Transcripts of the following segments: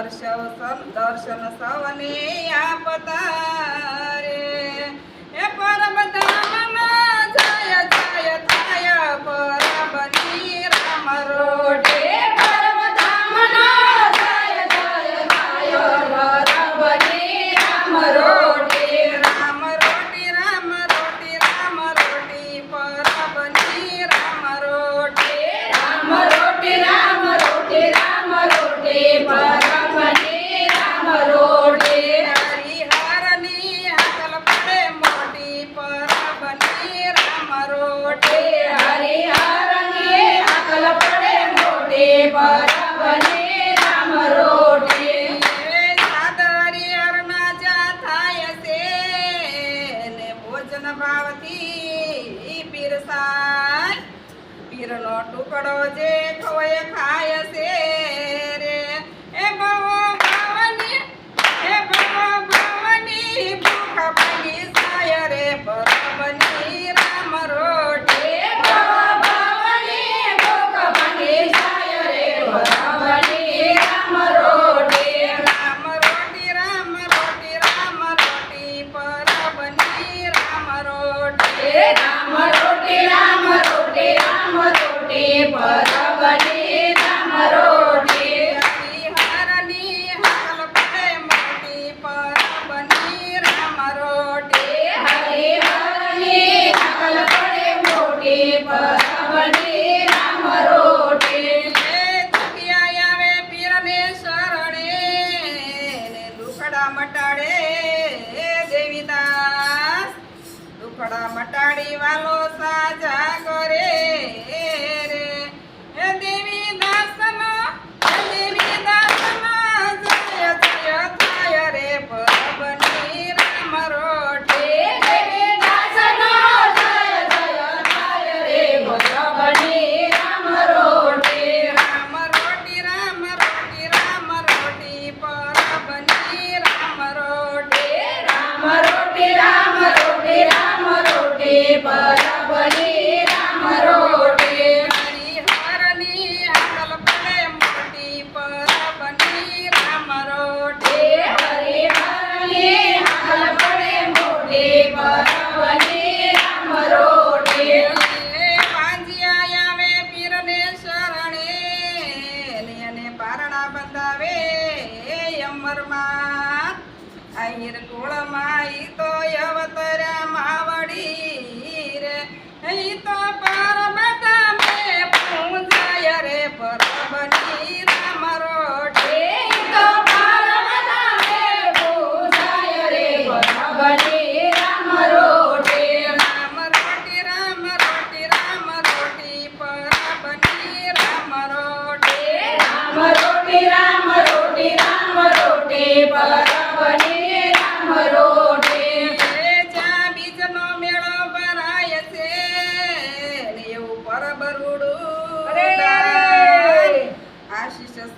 దర్శవ దర్శన సవనే ఆపదా તો જે ખોય ખાય છે એ બહુ એ બહુ બની જાય રે. poderá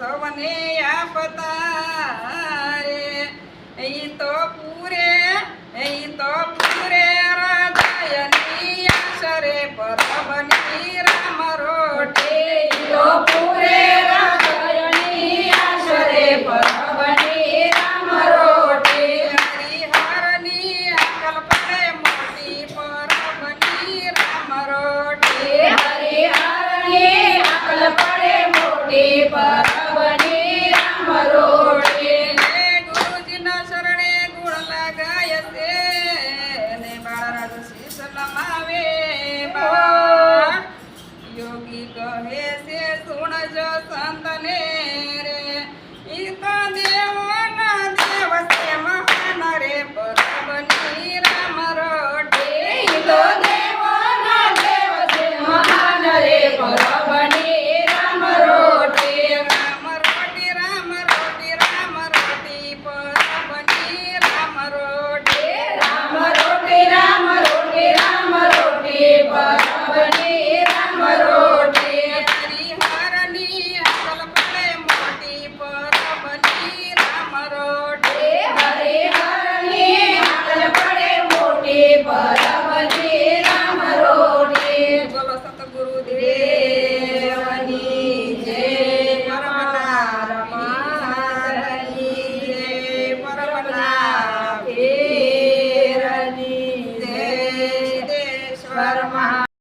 સૌને આપતા રે એ તો પૂરે એ તો પૂરે રાજાયની આશરે પરમની રામ રોટે તો પૂરે રાજાયની આશરે પરમ I just want to.